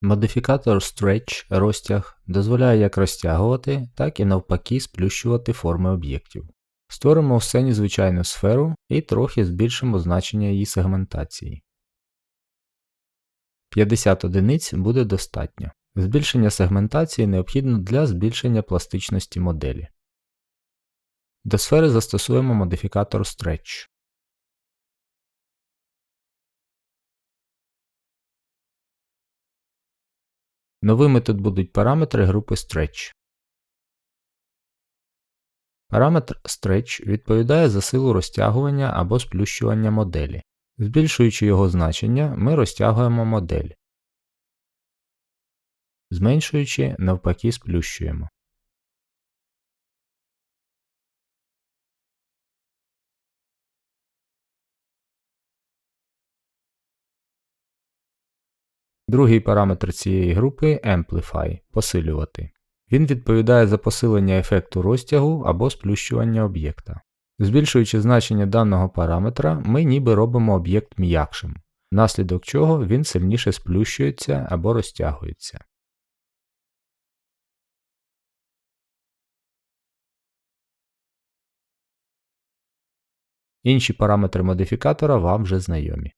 Модифікатор Stretch розтяг дозволяє як розтягувати, так і навпаки сплющувати форми об'єктів. Створимо в сцені звичайну сферу і трохи збільшимо значення її сегментації. 50 одиниць буде достатньо. Збільшення сегментації необхідно для збільшення пластичності моделі. До сфери застосуємо модифікатор Stretch. Новими тут будуть параметри групи Stretch. Параметр Stretch відповідає за силу розтягування або сплющування моделі. Збільшуючи його значення, ми розтягуємо модель. Зменшуючи, навпаки, сплющуємо. Другий параметр цієї групи Amplify посилювати. Він відповідає за посилення ефекту розтягу або сплющування об'єкта. Збільшуючи значення даного параметра, ми ніби робимо об'єкт м'якшим, внаслідок чого він сильніше сплющується або розтягується. Інші параметри модифікатора вам вже знайомі.